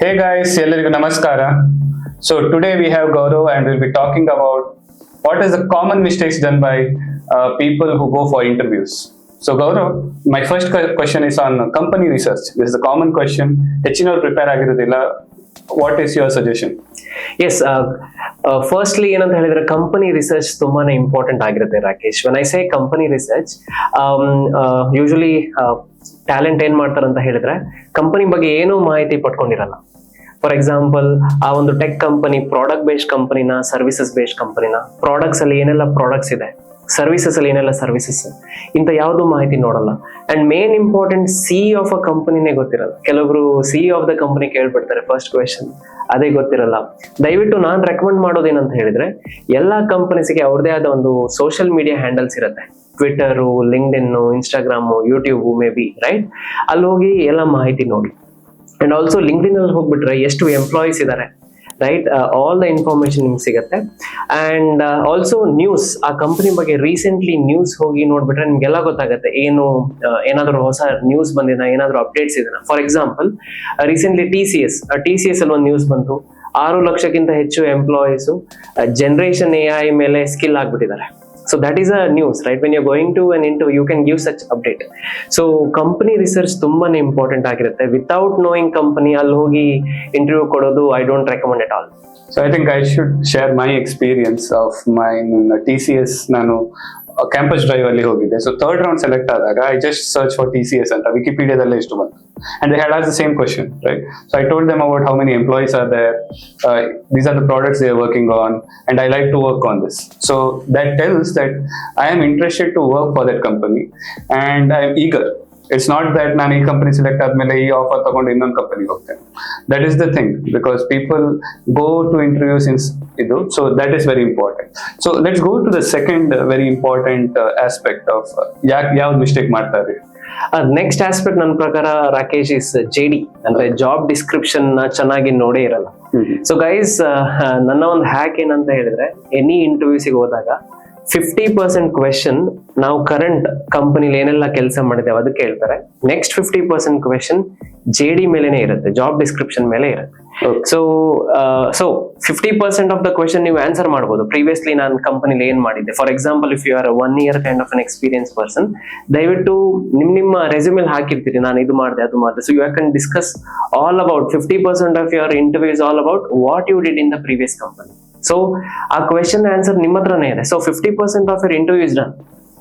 Hey guys, ಎಲ್ಲರಿಗೂ ನಮಸ್ಕಾರ. So today we have Gaurav and we'll be talking about what is the common mistakes done by uh, people who go for interviews. So Gaurav, my first que- question is on company research. This is a common question. ಹೆಚ್ಚಿನವ್ರು prepare ಆಗಿರೋದಿಲ್ಲ. What is your suggestion? Yes firstly uh, ಏನಂತ ಹೇಳಿದ್ರೆ company research ತುಂಬಾನೇ important ಆಗಿರುತ್ತೆ Rakesh when I say company research usually talent ಏನ್ ಮಾಡ್ತಾರೆ ಅಂತ ಹೇಳಿದ್ರೆ ಕಂಪನಿ ಬಗ್ಗೆ ಏನೂ ಮಾಹಿತಿ ಪಟ್ಕೊಂಡಿರಲ್ಲ ಫಾರ್ ಎಕ್ಸಾಂಪಲ್ ಆ ಒಂದು ಟೆಕ್ ಕಂಪನಿ ಪ್ರಾಡಕ್ಟ್ ಬೇಸ್ಡ್ ಕಂಪನಿನ ಸರ್ವಿಸಸ್ ಬೇಸ್ಡ್ ಕಂಪನಿನ ಪ್ರಾಡಕ್ಟ್ಸ್ ಅಲ್ಲಿ ಏನೆಲ್ಲ ಪ್ರಾಡಕ್ಟ್ಸ್ ಇದೆ ಸರ್ವಿಸಸ್ ಅಲ್ಲಿ ಏನೆಲ್ಲ ಸರ್ವಿಸಸ್ ಇಂಥ ಯಾವುದು ಮಾಹಿತಿ ನೋಡಲ್ಲ. And main important C of a ಕಂಪನಿನೇ ಗೊತ್ತಿರಲ್ಲ. ಕೆಲವೊಬ್ರು ಸಿ ಆಫ್ ದ ಕಂಪನಿ ಕೇಳ್ಬಿಡ್ತಾರೆ ಫಸ್ಟ್ ಕ್ವೆಶನ್ ಅದೇ ಗೊತ್ತಿರಲ್ಲ. ದಯವಿಟ್ಟು ನಾನು ರೆಕಮೆಂಡ್ ಮಾಡೋದೇನಂತ ಹೇಳಿದ್ರೆ, ಎಲ್ಲಾ ಕಂಪನೀಸ್ಗೆ ಅವ್ರದೇ ಆದ ಒಂದು ಸೋಷಿಯಲ್ ಮೀಡಿಯಾ ಹ್ಯಾಂಡಲ್ಸ್ ಇರುತ್ತೆ. Twitter LinkedIn Instagram YouTube maybe right ಅಲ್ಲಿ ಹೋಗಿ ಎಲ್ಲ ಮಾಹಿತಿ ನೋಡಿ. ಅಂಡ್ ಆಲ್ಸೋ ಲಿಂಕ್ಡಿನ್ ಅಲ್ಲಿ ಹೋಗ್ಬಿಟ್ರೆ ಎಷ್ಟು ಎಂಪ್ಲಾಯೀಸ್ ಇದ್ದಾರೆ ರೈಟ್ ಆಲ್ ದ ಇನ್ಫಾರ್ಮೇಶನ್ ನಿಮ್ಗೆ ಸಿಗುತ್ತೆ. ಅಂಡ್ ಆಲ್ಸೋ ನ್ಯೂಸ್ ಆ ಕಂಪನಿ ಬಗ್ಗೆ ರೀಸೆಂಟ್ಲಿ ನ್ಯೂಸ್ ಹೋಗಿ ನೋಡ್ಬಿಟ್ರೆ ನಿಮ್ಗೆಲ್ಲ ಗೊತ್ತಾಗುತ್ತೆ. ಏನು ಏನಾದರೂ ಹೊಸ ನ್ಯೂಸ್ ಬಂದಿದೆ ಏನಾದರೂ ಅಪ್ಡೇಟ್ಸ್ ಇದೆ for example recently T C S T C S ಅಲ್ಲಿ ಒಂದು ನ್ಯೂಸ್ ಬಂತು. ಆರು ಲಕ್ಷಕ್ಕಿಂತ ಹೆಚ್ಚು ಎಂಪ್ಲಾಯೀಸು ಜನರೇಷನ್ ಎ ಐ ಮೇಲೆ ಸ್ಕಿಲ್ ಆಗ್ಬಿಟ್ಟಿದ್ದಾರೆ. So that is a news right when you going to an into you can give such update so company research ತುಂಬಾನೇ important ಆಗಿರುತ್ತೆ. ವಿತೌಟ್ ನೋಯಿಂಗ್ ಕಂಪನಿ ಅಲ್ಲಿ ಹೋಗಿ ಇಂಟರ್ವ್ಯೂ ಕೊಡೋದು I don't recommend at all so I think I should share my experience of my T C S ನಾನು campus drive ಅಲ್ಲಿ ಹೋಗಿದ್ದೆ. So third round select ಆದಾಗ I just search for T C S ಅಂತ ವಿಕಿಪೀಡಿಯಾದಲ್ಲೇ ಇಷ್ಟು ಬಂತು. And they had as the same question right so I told them about how many employees are there these are the products they are working on and I like to work on this so that tells that I am interested to work for that company and I am eager it's not that ನಾನು ಈ company select ಆದ್ಮೇಲೆ ಈ offer ತಗೊಂಡು ಇನ್ನೊಂದು ಕಂಪನಿಗೆ ಹೋಗ್ತೇನೆ. That is the thing because people go to interviews ಇನ್ಸ್ ಇದು so that is very important so let's go to the second very important aspect of ಯಾಕೆ ಯಾವ್ದು ಮಿಸ್ಟೇಕ್ ಮಾಡ್ತಾ ಮಾಡ್ತಾರೆ ನೆಕ್ಸ್ಟ್ ಆಸ್ಪೆಕ್ಟ್ ನನ್ನ ಪ್ರಕಾರ ರಾಕೇಶ್ ಇಸ್ ಜೆ ಡಿ ಅಂದ್ರೆ ಜಾಬ್ ಡಿಸ್ಕ್ರಿಪ್ಷನ್ನ ಚೆನ್ನಾಗಿ ನೋಡೇ ಇರಲ್ಲ. ಸೊ ಗೈಸ್ ನನ್ನ ಒಂದು ಹ್ಯಾಕ್ ಏನಂತ ಹೇಳಿದ್ರೆ ಎನಿ ಇಂಟರ್ವ್ಯೂಸಿಗೆ ಹೋದಾಗ ಫಿಫ್ಟಿ ಪರ್ಸೆಂಟ್ ಕ್ವೆಶನ್ ನಾವು ಕರೆಂಟ್ ಕಂಪನಿಲಿ ಏನೆಲ್ಲ ಕೆಲಸ ಮಾಡಿದ್ದೇವೆ ಅದಕ್ಕೆ ಹೇಳ್ತಾರೆ next fifty percent question J D ಮೇಲೆನೆ ಇರುತ್ತೆ ಜಾಬ್ ಡಿಸ್ಕ್ರಿಪ್ಷನ್ ಮೇಲೆ ಇರುತ್ತೆ. So so fifty percent of the question ನೀವು ಆನ್ಸರ್ ಮಾಡ್ಬೋದು. ಪ್ರೀವಿಯಸ್ಲಿ ನಾನು ಕಂಪನಿಲಿ ಏನ್ ಮಾಡಿದ್ದೆ? For example if you are one year kind of an experience person ದಯವಿಟ್ಟು ನಿಮ್ ನಿಮ್ಮ ರೆಸ್ಯೂಮೆಲ್ ಹಾಕಿರ್ತೀರಿ. ನಾನು ಇದು ಮಾಡಿದೆ ಅದು ಮಾಡಿದೆ. So you can discuss all about fifty percent of your interview is all about what you did in the previous company so ಆ question answer ನಿಮ್ಮ ಹತ್ರನೇ ಇದೆ. So fifty percent of your interview is done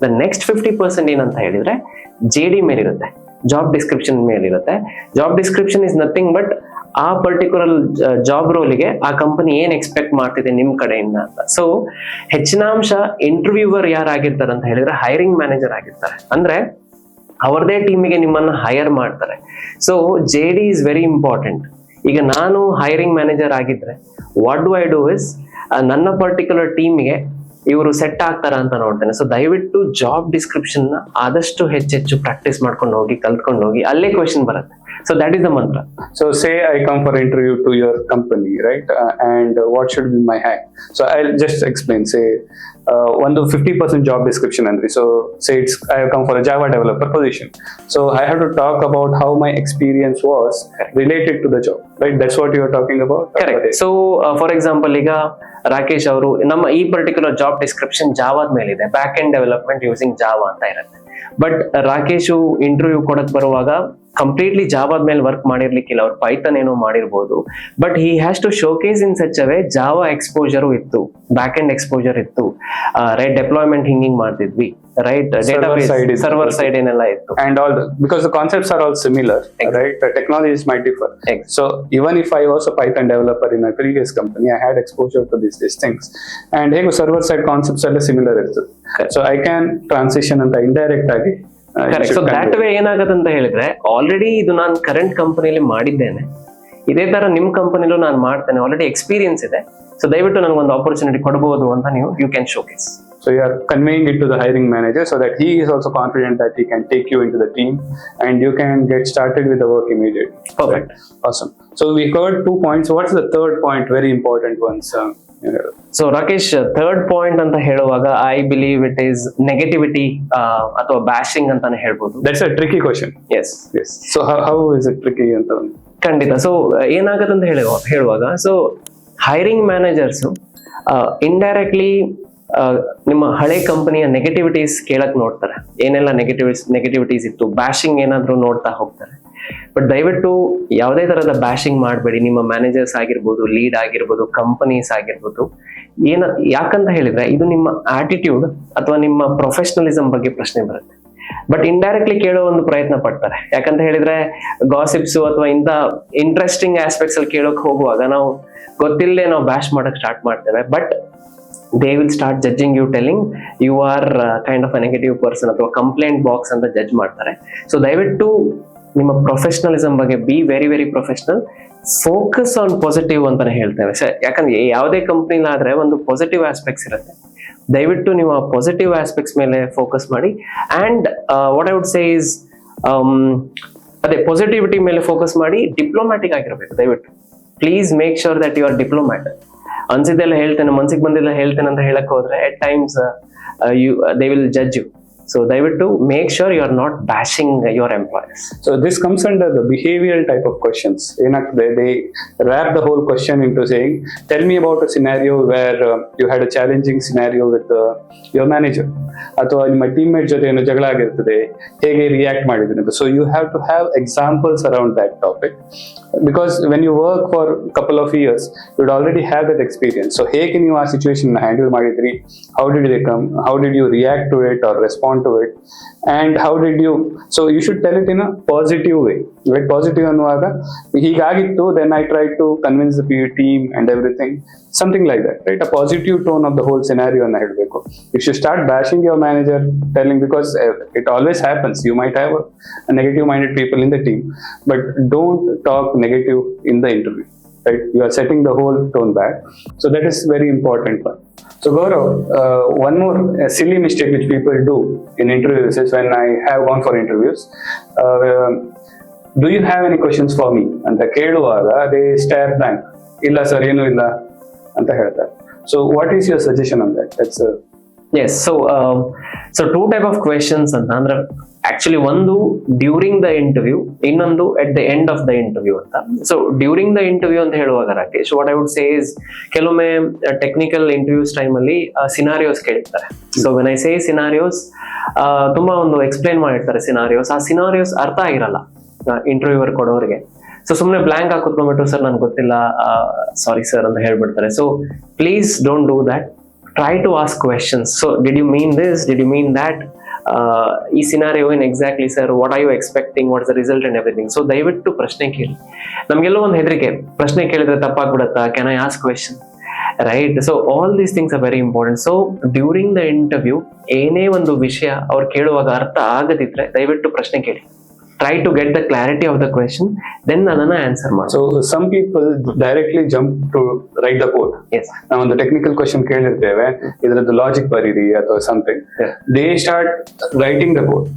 the next fifty percent ಏನಂತ ಹೇಳಿದ್ರೆ J D ಮೇಲಿರುತ್ತೆ. Job description ಮೇಲಿರುತ್ತೆ. Job description is nothing but ಆ particular job ರೋಲಿಗೆ ಆ ಕಂಪನಿ ಏನ್ ಎಕ್ಸ್ಪೆಕ್ಟ್ ಮಾಡ್ತಿದೆ ನಿಮ್ ಕಡೆಯಿಂದ ಅಂತ. ಸೊ ಹೆಚ್ಚಿನ ಅಂಶ ಇಂಟರ್ವ್ಯೂವರ್ ಯಾರಾಗಿರ್ತಾರೆ ಅಂತ ಹೇಳಿದ್ರೆ ಹೈರಿಂಗ್ ಮ್ಯಾನೇಜರ್ ಆಗಿರ್ತಾರೆ. ಅಂದ್ರೆ, ಅವರದೇ ಟೀಮಿಗೆ ನಿಮ್ಮನ್ನ ಹೈಯರ್ ಮಾಡ್ತಾರೆ. So J D is very important ಈಗ ನಾನು ಹೈರಿಂಗ್ ಮ್ಯಾನೇಜರ್ ಆಗಿದ್ರೆ what do I do is ನನ್ನ ಪರ್ಟಿಕ್ಯುಲರ್ ಟೀಮ್ಗೆ ಇವರು ಸೆಟ್ ಆಗ್ತಾರ ಅಂತ ನೋಡ್ತೇನೆ. ಸೊ ದಯವಿಟ್ಟು ಜಾಬ್ ಡಿಸ್ಕ್ರಿಪ್ಷನ್ ಆದಷ್ಟು ಹೆಚ್ಚೆಚ್ಚು ಪ್ರಾಕ್ಟೀಸ್ ಮಾಡ್ಕೊಂಡು ಹೋಗಿ, ಕಲ್ತ್ಕೊಂಡು ಹೋಗಿ, ಅಲ್ಲೇ ಕ್ವೆಶನ್ ಬರುತ್ತೆ. So that is the mantra So say I come for interview to your company, right? Uh, and uh, what should be my hack? So I'll just explain. Say uh, ಒಂದು fifty percent job description ಅಂದ್ರೆ so say it's I have come for Java developer position so I have to talk about how my experience was related to the job right that's what you are talking about correct so for example uh, ಈಗ ರಾಕೇಶ್ ಅವರು ನಮ್ಮ ಈ particular job description ಜಾವಾದ ಮೇಲಿದೆ back end development using Java ಅಂತ ಇರುತ್ತೆ but Rakesh interview ಕೊಡಕ್ ಬರುವಾಗ completely job ಆದ್ಮೇಲೆ ವರ್ಕ್ ಮಾಡಿರ್ಲಿಕ್ಕಿಲ್ಲ. ಅವ್ರು ಪೈಥನ್ ಏನೋ ಮಾಡಿರ್ಬೋದು. But he has to showcase in such a way Java exposure ಇತ್ತು. ಬ್ಯಾಕ್ ಎಂಡ್ ಎಕ್ಸ್ಪೋಜರ್ ಇತ್ತು. ರೈಟ್ ಡೆಪ್ಲಾಯ್ಮೆಂಟ್ ಹಿಂಗ್ ಹಿಂಗ್ ಮಾಡ್ತಿದ್ವಿ. ರೈಟ್ ಸರ್ವರ್ ಸೈಡ್ ಏನೆಲ್ಲ ಇತ್ತು. And all because concepts are all similar right technologies may differ so even if I was a Python developer in my previous company I had exposure to this this things and ಹೇಗೆ server side concepts ಎಲ್ಲ similar ಇರ್ತದೆ so I can transition ಅಂತ indirect ಆಗಿ so that. Way ಏನಾಗತ್ತೆ ಅಂತ ಹೇಳಿದ್ರೆ already ಇದು ನಾನು ಕರೆಂಟ್ ಕಂಪನಿಯಲ್ಲಿ ಮಾಡಿದ್ದೇನೆ ಇದೇ ತರ ನಿಮ್ ಕಂಪನಿಲೂ ನಾನು ಮಾಡ್ತೇನೆ ಆಲ್ರೆಡಿ ಎಕ್ಸ್ಪೀರಿಯನ್ಸ್ ಇದೆ ಸೊ ದಯವಿಟ್ಟು ನನಗೊಂದು ಆಪರ್ಚುನಿಟಿ ಕೊಡಬಹುದು ಅಂತ ನೀವು you can showcase So you are conveying it to the hiring manager so that he is also confident that he can take you into the team and you can get started with the work immediately. Perfect. Right. Awesome. So we covered two points. What's the third point? Very important. Uh, you know. So Rakesh third point ಅಂತ ಹೇಳುವಾಗ I believe it is negativity ಅಥವಾ bashing ಅಂತಾನೆ ಹೇಳ್ಬೋದು. That's a tricky question yes yes so how is it tricky ಅಂತ ಖಂಡಿತ. So ಏನಾಗತ್ತೆ ಅಂತ ಹೇಳುವ ಹೇಳುವಾಗ ಸೊ ಹೈರಿಂಗ್ ಮ್ಯಾನೇಜರ್ಸ್ ಇಂಡೈರೆಕ್ಟ್ಲಿ ನಿಮ್ಮ ಹಳೆ ಕಂಪನಿಯ ನೆಗೆಟಿವಿಟೀಸ್ ಕೇಳಕ್ ನೋಡ್ತಾರೆ. ಏನೆಲ್ಲ ನೆಗೆಟಿವಿಸ್ ನೆಗೆಟಿವಿಟೀಸ್ ಇತ್ತು? ಬ್ಯಾಶಿಂಗ್ ಏನಾದ್ರು ನೋಡ್ತಾ ಹೋಗ್ತಾರೆ? ಬಟ್ ದಯವಿಟ್ಟು ಯಾವುದೇ ತರಹದ ಬ್ಯಾಶಿಂಗ್ ಮಾಡಬೇಡಿ. ನಿಮ್ಮ ಮ್ಯಾನೇಜರ್ಸ್ ಆಗಿರ್ಬೋದು ಲೀಡ್ ಆಗಿರ್ಬೋದು ಕಂಪನೀಸ್ ಆಗಿರ್ಬೋದು. ಏನ, ಯಾಕಂತ ಹೇಳಿದ್ರೆ ಇದು ನಿಮ್ಮ ಆಟಿಟ್ಯೂಡ್ ಅಥವಾ ನಿಮ್ಮ ಪ್ರೊಫೆಷನಲಿಸಂ ಬಗ್ಗೆ ಪ್ರಶ್ನೆ ಬರುತ್ತೆ. ಬಟ್ ಇಂಡೈರೆಕ್ಟ್ಲಿ ಕೇಳೋ ಒಂದು ಪ್ರಯತ್ನ ಪಡ್ತಾರೆ. ಯಾಕಂತ ಹೇಳಿದ್ರೆ ಗಾಸಿಪ್ಸ್ ಅಥವಾ ಇಂಥ ಇಂಟ್ರೆಸ್ಟಿಂಗ್ ಆಸ್ಪೆಕ್ಟ್ಸ್ ಅಲ್ಲಿ ಕೇಳೋಕೆ ಹೋಗುವಾಗ ನಾವು ಗೊತ್ತಿಲ್ಲದೆ ನಾವು ಬ್ಯಾಶ್ ಮಾಡಕ್ ಸ್ಟಾರ್ಟ್ ಮಾಡ್ತೇವೆ. But they will start judging you telling you are kind of a negative person ಅಥವಾ ಕಂಪ್ಲೇಂಟ್ ಬಾಕ್ಸ್ ಅಂತ ಜಡ್ಜ್ ಮಾಡ್ತಾರೆ. ಸೊ ದಯವಿಟ್ಟು ನಿಮ್ಮ ಪ್ರೊಫೆಷನಲಿಸಂ ಬಗ್ಗೆ be very very professional focus on positive ಅಂತಾನೆ ಹೇಳ್ತೇವೆ. ಸರ್ ಯಾಕಂದ್ರೆ ಯಾವುದೇ ಕಂಪ್ನಿಲಾದ್ರೆ ಒಂದು ಪಾಸಿಟಿವ್ ಆಸ್ಪೆಕ್ಟ್ಸ್ ಇರುತ್ತೆ. ದಯವಿಟ್ಟು ನೀವು ಆ ಪಾಸಿಟಿವ್ ಆಸ್ಪೆಕ್ಟ್ಸ್ ಮೇಲೆ ಫೋಕಸ್ ಮಾಡಿ. And what I would say is ಅದೇ ಪಾಸಿಟಿವಿಟಿ ಮೇಲೆ ಫೋಕಸ್ ಮಾಡಿ ಡಿಪ್ಲೊಮ್ಯಾಟಿಕ್ ಆಗಿರಬೇಕು, ದಯವಿಟ್ಟು. Please make sure that you are diplomat ಅನ್ಸಿದ್ದೆಲ್ಲ ಹೇಳ್ತೇನೆ, ಮನ್ಸಿಗೆ ಬಂದಿಲ್ಲ ಹೇಳ್ತೇನೆ ಅಂತ ಹೇಳಕ್ ಹೋದ್ರೆ at times you they will judge you so ದಯವಿಟ್ಟು make sure you are not bashing your employers So this comes under the behavioral type of questions. ಏನಾಗ್ತದೆ? They wrap the whole question into saying, tell me about a scenario where uh, you had a challenging scenario with uh, your manager. ಅಥವಾ ನಿಮ್ಮ teammate ಜೊತೆ ಏನೋ ಜಗಳ ಆಗಿರ್ತದೆ. ಹೇಗೆ react ಮಾಡಿದ್ರಿ ಅಂತ. So you have to have examples around that topic because when you work for couple of years you'd already have that experience so ಹೇಗೆ ನೀವು ಆ ಸಿಚುವೇಶನ್ ಹ್ಯಾಂಡಲ್ ಮಾಡಿದ್ರಿ? How did they come how did you react to it or respond To it and how did you so you should tell it in a positive way right positive ಅನ್ನುವಾಗ ಹೀಗಾಗಿತ್ತು then I try to convince the team and everything something like that right a positive tone of the whole scenario ಅನ್ನ ಹೇಳಬೇಕು if you start bashing your manager telling because it always happens you might have negative minded people in the team but don't talk negative in the interview right? You are setting the whole tone back. So that is very important one. So Gaurav, uh, one more uh, silly mistake which people do in interviews is when I have gone for interviews. Uh, do you have any questions for me? ಅಂತ ಕೇಳುವಾಗ they stare blank. ಇಲ್ಲ sir ಏನೂ ಇಲ್ಲ ಅಂತ ಹೇಳ್ತಾರೆ. So what is your suggestion on that? That's uh, yes so so two type of questions ಅಂತ ಅಂದ್ರೆ actually ಒಂದು ಡ್ಯೂರಿಂಗ್ ದ ಇಂಟರ್ವ್ಯೂ ಇನ್ನೊಂದು at the end of the interview ಅಂತ. ಸೊ ಡ್ಯೂರಿಂಗ್ ದ ಇಂಟರ್ವ್ಯೂ ಅಂತ ಹೇಳುವಾಗ Rakesh what I would say is ಕೆಲವೊಮ್ಮೆ technical interviews ಟೈಮಲ್ಲಿ scenarios ಕೇಳಿರ್ತಾರೆ. So when I say scenarios ತುಂಬಾ ಒಂದು ಎಕ್ಸ್ಪ್ಲೈನ್ ಮಾಡಿರ್ತಾರೆ ಸಿನಾರಿಯೋಸ್ ಆ ಸಿನಾರಿಯೋಸ್ ಅರ್ಥ ಆಗಿರಲ್ಲ ಇಂಟರ್ವ್ಯೂವರ್ ಕೊಡೋರಿಗೆ. ಸೊ ಸುಮ್ಮನೆ ಬ್ಲಾಂಕ್ ಹಾಕಿ ಸರ್, ನನ್ಗೆ ಗೊತ್ತಿಲ್ಲ ಸಾರಿ ಸರ್ ಅಂತ ಹೇಳ್ಬಿಡ್ತಾರೆ. So please don't do that try to ask questions so did you mean this did you mean that ಈ scenario in exactly sir what are you expecting what's the result and everything so ದಯವಿಟ್ಟು ಪ್ರಶ್ನೆ ಕೇಳಿ. ನಮಗೆಲ್ಲೋ ಒಂದು ಹೆದರಿಕೆ. ಪ್ರಶ್ನೆ ಕೇಳಿದ್ರೆ ತಪ್ಪಾಗ್ಬಿಡತ್ತಾ? Can I ask question right so all these things are very important so during the interview ಏನೇ ಒಂದು ವಿಷಯ ಅವ್ರು ಕೇಳುವಾಗ ಅರ್ಥ ಆಗದಿದ್ರೆ ದಯವಿಟ್ಟು ಪ್ರಶ್ನೆ ಕೇಳಿ. Try to get the clarity of the question then ಅದನ್ನ ಆನ್ಸರ್ ಮಾಡಿ. So some people directly jump to write the code. Yes ನಾವು ಒಂದು ಟೆಕ್ನಿಕಲ್ ಕ್ವಶನ್ ಕೇಳಿರ್ತೇವೆ ಇದರದ್ದು ಲಾಜಿಕ್ ಬರೀರಿ ಅಥವಾ something. They start writing the code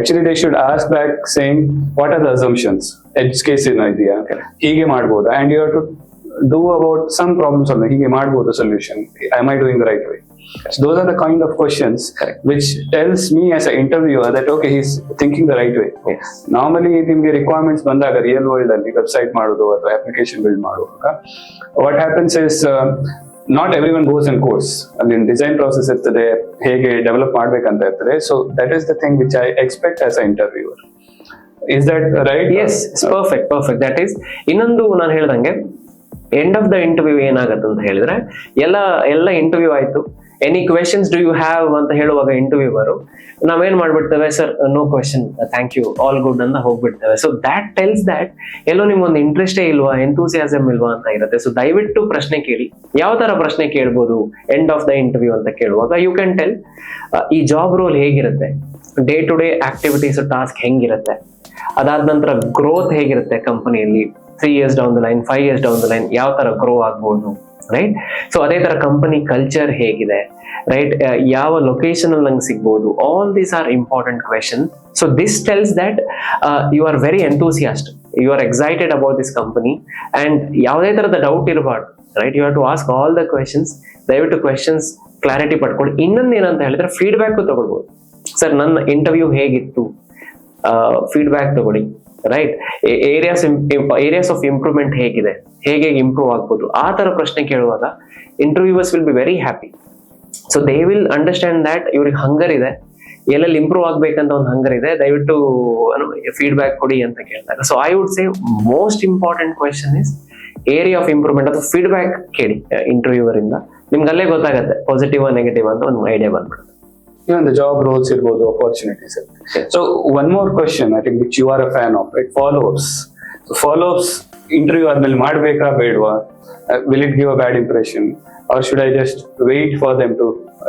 actually they should ask back same what are the assumptions edge case ಏನೋ ಇದೆಯಾ? ಹೀಗೆ ಮಾಡ್ಬೋದಾ? And you her to do about some problems ಅಲ್ಲ ಹೀಗೆ ಮಾಡ್ಬೋದು solution I my doing the right way those are the kind of questions Correct. which tells me as an interviewer that okay he's thinking the right way. Normally ನಿಮ್ಗೆ requirements ಬಂದಾಗ real world ಅಲ್ಲಿ website ಮಾಡೋದು ಅಥವಾ application build ಮಾಡುವಾಗ what happens is not every one goes and course ಅಲ್ಲಿ design process ಇರ್ತದೆ ಹೇಗೆ develop ಮಾಡ್ಬೇಕಂತ ಇರ್ತದೆ. So that is the thing which I expect as a interviewer is that right yes perfect perfect that is ಇನ್ನೊಂದು ನಾನು ಹೇಳ್ದಂಗೆ end of the interview ಏನಾಗತ್ತೆ ಅಂತ ಹೇಳಿದ್ರೆ ಎಲ್ಲ ಎಲ್ಲ ಇಂಟರ್ವ್ಯೂ ಆಯ್ತು. Any questions do you have ಅಂತ ಹೇಳುವಾಗ ಇಂಟರ್ವ್ಯೂವರು ನಾವೇನ್ ಮಾಡ್ಬಿಡ್ತೇವೆ sir no question thank you all good ಅಂತ ಹೋಗ್ಬಿಡ್ತೇವೆ. ಸೊ ದ್ಯಾಟ್ ಟೆಲ್ಸ್ ದ್ಯಾಟ್ ಎಲ್ಲೋ ನಿಮ್ಗೊಂದು ಇಂಟ್ರೆಸ್ಟೇ ಇಲ್ವಾ? ಎಂತೂಸಿಯಾಸಮ್ ಇಲ್ವಾ ಅಂತ ಇರುತ್ತೆ. ಸೊ ದಯವಿಟ್ಟು ಪ್ರಶ್ನೆ ಕೇಳಿ. ಯಾವ ತರ ಪ್ರಶ್ನೆ ಕೇಳ್ಬೋದು? ಎಂಡ್ ಆಫ್ ದ ಇಂಟರ್ವ್ಯೂ ಅಂತ ಕೇಳುವಾಗ ಯು ಕ್ಯಾನ್ ಟೆಲ್ ಈ ಜಾಬ್ ರೋಲ್ ಹೇಗಿರುತ್ತೆ? Day to day activities task ಹೆಂಗಿರುತ್ತೆ? ಅದಾದ ನಂತರ ಗ್ರೋತ್ ಹೇಗಿರುತ್ತೆ ಕಂಪನಿಯಲ್ಲಿ three years down the line five years down the line ಯಾವ ತರ ಗ್ರೋ ಆಗ್ಬೋದು? ರೈಟ್ ಸೊ ಅದೇ ತರ ಕಂಪನಿ ಕಲ್ಚರ್ ಹೇಗಿದೆ ರೈಟ್ ಯಾವ ಲೊಕೇಶನ್ ಅಲ್ಲಿ ನಂಗೆ ಸಿಗ್ಬೋದು? All these are important question so this tells that you are very enthusiast you are excited about this company and ಯಾವುದೇ ತರದ ಡೌಟ್ ಇರಬಾರ್ದು right you have to ask all the questions ದಯವಿಟ್ಟು questions clarity ಪಡ್ಕೊಳ್ಳಿ. ಇನ್ನೊಂದು ಏನಂತ ಹೇಳಿದ್ರೆ feedback ತಗೊಳ್ಬೋದು. Sir ನನ್ನ ಇಂಟರ್ವ್ಯೂ ಹೇಗಿತ್ತು? ಫೀಡ್ಬ್ಯಾಕ್ ತಗೊಳ್ಳಿ. Right areas areas of improvement ಹೇಗಿದೆ? ಹೇಗೆ ಇಂಪ್ರೂವ್ ಆಗ್ಬೋದು? ಆ ತರ ಪ್ರಶ್ನೆ ಕೇಳುವಾಗ interviewers will be very happy so they will understand that ಇವ್ರಿಗೆ ಹಂಗರ್ ಇದೆ. ಎಲ್ಲೆಲ್ಲಿ ಇಂಪ್ರೂವ್ ಆಗ್ಬೇಕಂತ ಒಂದು ಹಂಗರ್ ಇದೆ, ದಯವಿಟ್ಟು ಫೀಡ್ಬ್ಯಾಕ್ ಕೊಡಿ ಅಂತ ಕೇಳ್ತಾರೆ. So I would say most important question is area of improvement ಅಥವಾ ಫೀಡ್ಬ್ಯಾಕ್ ಕೇಳಿ ಇಂಟರ್ವ್ಯೂವರ್ ಇಂದ. ನಿಮ್ಗೆ ಅಲ್ಲೇ ಗೊತ್ತಾಗುತ್ತೆ ಪಾಸಿಟಿವ್ ನೆಗೆಟಿವ್ ಅಂತ ಒಂದು ಐಡಿಯಾ ಬಂದ್ಬಿಡುತ್ತೆ. Even ದ ಜಾಬ್ ರೋಲ್ಸ್ ಇರ್ಬೋದು ಅಪರ್ಚುನಿಟೀಸ್ ಇರುತ್ತೆ so one more question I think which you are a fan of right follow ups interview ಆದ್ಮೇಲೆ ಮಾಡ್ಬೇಕಾ ಬೇಡವಾ will it give a bad impression or should I just wait for them to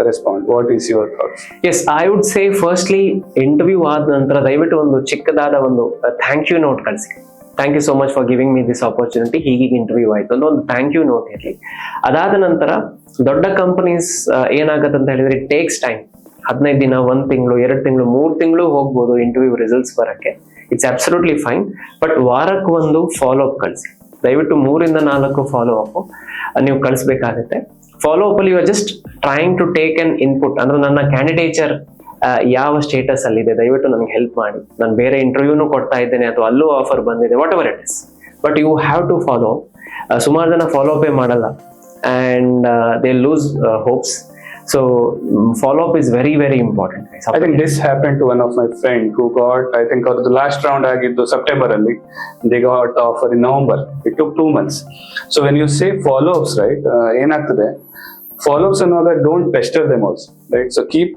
respond what is your thoughts yes I would say firstly interview ಆದ ನಂತರ ದಯವಿಟ್ಟು ಒಂದು ಚಿಕ್ಕದಾದ ಒಂದು thank you note ಕಳಿಸಿ. Thank you so much for giving me this opportunity ಹೀಗೆ interview ಆಯಿತು. ಅಂದ್ರೆ ಒಂದು ಥ್ಯಾಂಕ್ ಯು ನೋಟ್ ಇರಲಿ. ಅದಾದ ನಂತರ ದೊಡ್ಡ ಕಂಪನೀಸ್ ಏನಾಗತ್ತೆ ಅಂತ ಹೇಳಿದ್ರೆ ಇಟ್ ಟೇಕ್ಸ್ ಟೈಮ್ ಹದಿನೈದು ದಿನ, ಒಂದು ತಿಂಗಳು, ಎರಡು ತಿಂಗಳು, ಮೂರು ತಿಂಗಳು ಹೋಗ್ಬೋದು ಇಂಟರ್ವ್ಯೂ ರಿಸಲ್ಟ್ಸ್ ಬರಕ್ಕೆ. ಇಟ್ಸ್ ಅಬ್ಸಲ್ಯೂಟ್ಲಿ ಫೈನ್ ಬಟ್ ವಾರಕ್ಕೆ ಒಂದು ಫಾಲೋ ಅಪ್ ಕಳಿಸಿ. ದಯವಿಟ್ಟು ಮೂರಿಂದ ನಾಲ್ಕು ಫಾಲೋ ಅಪ್ ನೀವು ಕಳಿಸ್ಬೇಕಾಗತ್ತೆ. ಫಾಲೋ ಅಪ್ ಅಲ್ಲಿ you just trying to take an input ಅಂದ್ರೆ ನನ್ನ ಕ್ಯಾಂಡಿಡೇಚರ್ ಯಾವ ಸ್ಟೇಟಸ್ ಅಲ್ಲಿದೆ? ದಯವಿಟ್ಟು ನನಗೆ ಹೆಲ್ಪ್ ಮಾಡಿ. ನಾನು ಬೇರೆ ಇಂಟರ್ವ್ಯೂನು ಕೊಡ್ತಾ ಇದ್ದೇನೆ ಅಥವಾ ಅಲ್ಲೂ ಆಫರ್ ಬಂದಿದೆ whatever it is but you have to follow ಸುಮಾರು ಜನ ಫಾಲೋ ಅಪೇ ಮಾಡಲ್ಲ. And they lose hopes So follow up is very very important I think this happened to one of my friend who got, I think, ಅವ್ರದ್ದು last round ಆಗಿದ್ದು September ಅಲ್ಲಿ they got the offer in November. It took two months. So when you say follow-ups, right, uh, ಏನಾಗ್ತದೆ follow-ups ಅನ್ನುವಾಗ don't pester them also, right? So keep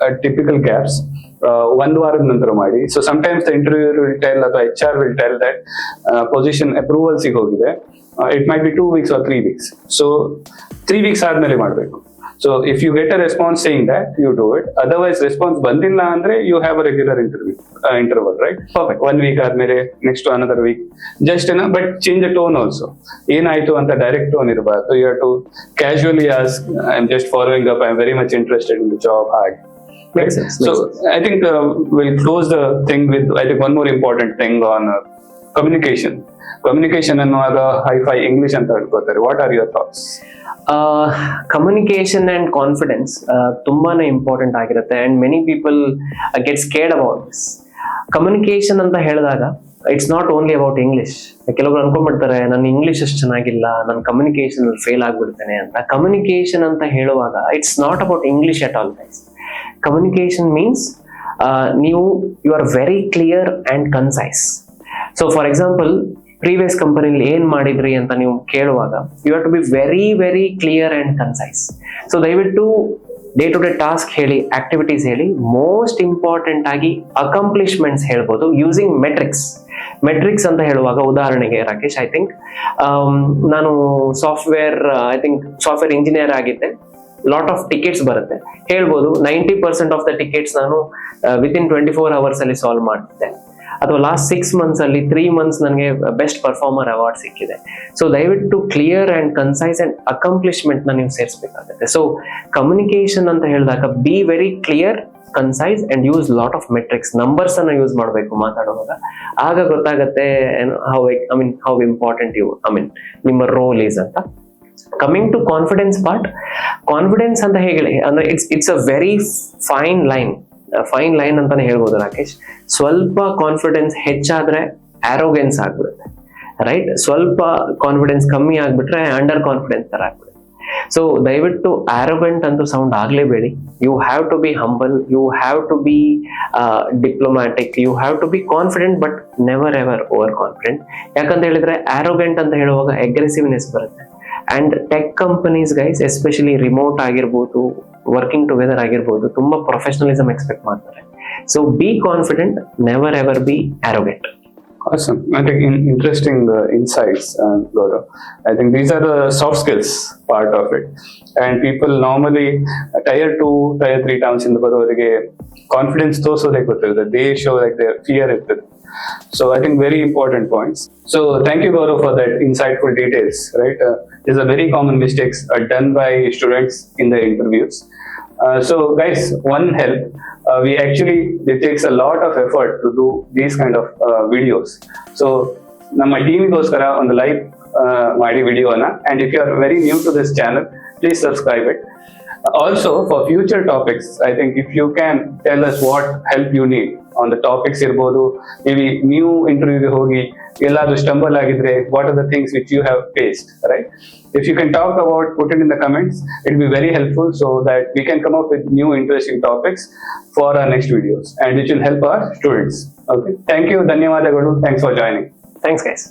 uh, typical gaps. Uh, ಒಂದು ವಾರದ ನಂತರ ಮಾಡಿ so sometimes the interview will tell ಅಥವಾ H R will tell that position ಅಪ್ರೂವಲ್ಸಿಗೆ ಹೋಗಿದೆ it might be two weeks or three weeks so three weeks ಆದ್ಮೇಲೆ ಮಾಡಬೇಕು So if you get a response saying that you do it otherwise response ಬಂದಿಲ್ಲ ಅಂದ್ರೆ you have a regular interview interval right Perfect. One week ಆದ್ಮೇಲೆ next another weak just ಏನ but change a tone also ಏನಾಯ್ತು ಅಂತ direct tone ಇರಬಾರ್ದು you to casually as I am just following up I am very much interested in the job ಹಾಗೆ Makes sense, So makes I think uh, we'll close the thing with I think one more important thing on uh, communication. Communication ಅನ್ನುವಾಗ hi fi English ಅಂತ ಹೇಳ್ಕೊತಾರೆ. What are your thoughts communication and confidence ತುಂಬಾ important ಆಗಿರುತ್ತೆ. And many people gets scared about this communication ಅಂತ ಹೇಳಿದಾಗ it's not only about English ಕೆಲವರು ಅನ್ಕೊಂಡ್ಬಿಡ್ತಾರೆ, ನನ್ನ English ಅಷ್ಟು ಚೆನ್ನಾಗಿಲ್ಲ ನನ್ನ ಕಮ್ಯುನಿಕೇಶನ್ ಫೇಲ್ ಆಗ್ಬಿಡ್ತೇನೆ ಅಂತ. ಕಮ್ಯುನಿಕೇಶನ್ ಅಂತ ಹೇಳುವಾಗ it's not about English at all guys communication means ನೀವು you are very clear and concise so for example previous ಕಂಪನಿಲಿ ಏನ್ ಮಾಡಿದ್ರಿ ಅಂತ ನೀವು ಕೇಳುವಾಗ you have to be very very clear and concise so ದಯವಿಟ್ಟು ಡೇ ಟು ಡೇ ಟಾಸ್ಕ್ ಹೇಳಿ activities ಹೇಳಿ most important ಆಗಿ ಅಕಂಪ್ಲಿಷ್ಮೆಂಟ್ಸ್ ಹೇಳ್ಬೋದು ಯೂಸಿಂಗ್ ಮೆಟ್ರಿಕ್ಸ್ ಮೆಟ್ರಿಕ್ಸ್ ಅಂತ ಹೇಳುವಾಗ ಉದಾಹರಣೆಗೆ, ರಾಕೇಶ್ ಐ ಥಿಂಕ್ ನಾನು software I think software engineer ಆಗಿದ್ದೆ. ಲಾಟ್ ಆಫ್ ಟಿಕೆಟ್ಸ್ ಬರುತ್ತೆ. ಹೇಳ್ಬೋದು ninety percent of the tickets ನಾನು ವಿತಿನ್ ಟ್ವೆಂಟಿ ಫೋರ್ ಅವರ್ಸ್ ಅಲ್ಲಿ ಸಾಲ್ವ್ ಮಾಡ್ತಿದ್ದೆ. ಅಥವಾ ಲಾಸ್ಟ್ ಸಿಕ್ಸ್ ಮಂತ್ಸ್ ಅಲ್ಲಿ ತ್ರೀ ಮಂತ್ಸ್ ನನಗೆ ಬೆಸ್ಟ್ ಪರ್ಫಾರ್ಮರ್ ಅವಾರ್ಡ್ ಸಿಕ್ಕಿದೆ. ಸೊ ದಯವಿಟ್ಟು ಕ್ಲಿಯರ್ ಅಂಡ್ ಕನ್ಸೈಸ್ ಅಂಡ್ ಅಕಂಪ್ಲಿಷ್ಮೆಂಟ್ನ ನೀವು ಸೇರಿಸಬೇಕಾಗುತ್ತೆ. ಸೊ ಕಮ್ಯುನಿಕೇಶನ್ ಅಂತ ಹೇಳಿದಾಗ be very clear concise and use lot of metrics numbers ಅನ್ನ ಯೂಸ್ ಮಾಡಬೇಕು ಮಾತಾಡುವಾಗ. ಆಗ ಗೊತ್ತಾಗುತ್ತೆ how I mean how important you I mean ನಿಮ್ಮ ರೋಲ್ ಈಸ್ ಅಂತ. Coming to confidence part confidence ಅಂತ ಹೇಗೆ ಅಂದ್ರೆ it's it's a very fine line fine line ಅಂತಾನೆ ಹೇಳ್ಬೋದು ರಾಕೇಶ್. ಸ್ವಲ್ಪ ಕಾನ್ಫಿಡೆನ್ಸ್ ಹೆಚ್ಚಾದ್ರೆ ಆರೋಗೆನ್ಸ್ ಆಗ್ಬಿಡುತ್ತೆ ರೈಟ್ ಸ್ವಲ್ಪ ಕಾನ್ಫಿಡೆನ್ಸ್ ಕಮ್ಮಿ ಆಗ್ಬಿಟ್ರೆ ಅಂಡರ್ ಕಾನ್ಫಿಡೆನ್ಸ್ ತರ ಆಗ್ಬಿಡುತ್ತೆ. ಸೊ ದಯವಿಟ್ಟು ಆರೋಗೆಂಟ್ ಅಂತೂ sound ಆಗ್ಲೇಬೇಡಿ. You have to be humble you have to be diplomatic you have to be confident but never ever over confident ಯಾಕಂತ ಹೇಳಿದ್ರೆ ಆರೋಗೆಂಟ್ ಅಂತ ಹೇಳುವಾಗ ಅಗ್ರೆಸಿವ್ನೆಸ್ ಬರುತ್ತೆ. And tech companies guys especially remote ಆಗಿರ್ಬೋದು working together ಆಗಿರ್ಬೋದು ತುಂಬಾ professionalism expect ಮಾಡ್ತಾರೆ so be confident never ever be arrogant Awesome. I think in, interesting uh, insights, uh, Gaurav. I think these are the soft skills part of it. And people normally uh, tier two, tier three towns in the ಬರೋರಿಗೆ confidence they show like their fear. Fear ಇರ್ತದೆ so I think very important points so thank you Gaurav for that insightful details right is a very common mistakes done by students in the interviews Uh, so guys, one help, uh, we actually, it takes a lot of effort to do these kind of uh, videos. So ನಮ್ಮ ಟೀಮಿಗೋಸ್ಕರ ಒಂದು live ಮಾಡಿ ವಿಡಿಯೋನ and if you are very new to this channel please subscribe it Also for future topics I think if you can tell us what help you need on the topics ಇರ್ಬೋದು maybe ನೀವು ಇಂಟರ್ವ್ಯೂಗೆ ಹೋಗಿ ಎಲ್ಲಾದ್ರೂ stumble ಆಗಿದ್ರೆ what are the things which you have faced right if you can talk about put it in the comments it be very helpful so that we can come up with new interesting topics for our next videos and which will help our students okay thank you ಧನ್ಯವಾದಗಳು thanks for joining thanks guys